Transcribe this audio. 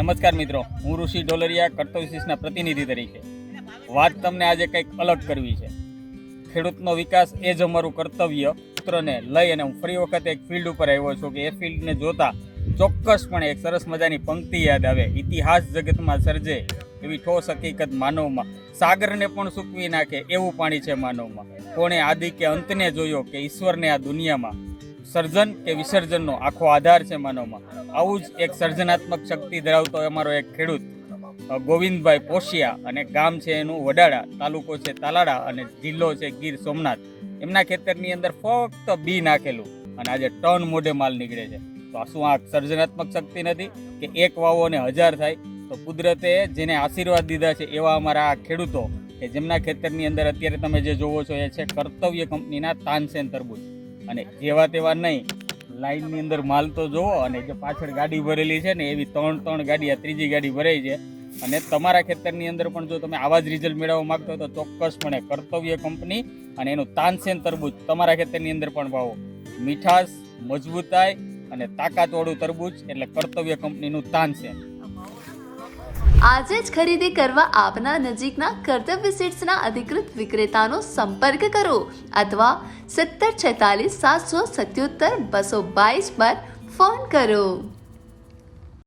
નમસ્કાર મિત્રો, હું ઋષિ ડોલરિયા કર્તવ્યશીષના પ્રતિનિધિ તરીકે. વાત તમને આજે કંઈક અલગ કરવી છે. ખેડૂતનો વિકાસ એ જ અમારું કર્તવ્ય સૂત્રને લઈ અને હું ફરી વખત એક ફિલ્ડ ઉપર આવ્યો છું કે એ ફિલ્ડને જોતા ચોક્કસપણે એક સરસ મજાની પંક્તિ યાદ આવે. ઇતિહાસ જગતમાં સર્જે એવી ઠોસ હકીકત માનવમાં. સાગરને પણ સૂકવી નાખે એવું પાણી છે માનવમાં. કોણે આદિ કે અંતને જોયો કે ઈશ્વરને આ દુનિયામાં સર્જન કે વિસર્જનનો આખો આધાર છે માનવમાં. આવું જ એક સર્જનાત્મક શક્તિ ધરાવતો અમારો એક ખેડૂત ગોવિંદભાઈ પોશિયા અને ગામ છે એનું વડાડા તાલુકો છે તાલાડા અને જિલ્લો છે ગીર સોમનાથ. એમના ખેતરની અંદર ફક્ત બી નાખેલું અને આજે ટન મોઢે માલ નીકળે છે. તો આ શું આ સર્જનાત્મક શક્તિ નથી કે એક વાવો અને હજાર થાય? તો કુદરતે જેને આશીર્વાદ દીધા છે એવા અમારા આ ખેડૂતો કે જેમના ખેતરની અંદર અત્યારે તમે જે જોવો છો એ છે કર્તવ્ય કંપનીના તાનસેન તરબૂચ. અને જેવા તેવા નહીં. લાઈનની અંદર માલ તો જોવો અને જે પાછળ ગાડી ભરેલી છે ને એવી ત્રણ ત્રણ ગાડી, આ ત્રીજી ગાડી ભરાઈ છે. અને તમારા ખેતરની અંદર પણ જો તમે આવા જ રિઝલ્ટ મેળવવા માગતો તો ચોક્કસપણે કર્તવ્ય કંપની અને એનું તાનસેન તરબૂચ તમારા ખેતરની અંદર પણ વાવો. મીઠાશ, મજબૂતાઈ અને તાકાતવાળું તરબૂચ એટલે કર્તવ્ય કંપનીનું તાનસેન આજે જ ખરીદી કરવા આપના નજીકના કર્તવ્ય સીટ્સના અધિકૃત વિક્રેતાનો સંપર્ક કરો અથવા સત્તર છેતાલીસ સાતસો સત્યોતર બસો બાવીસ પર ફોન કરો.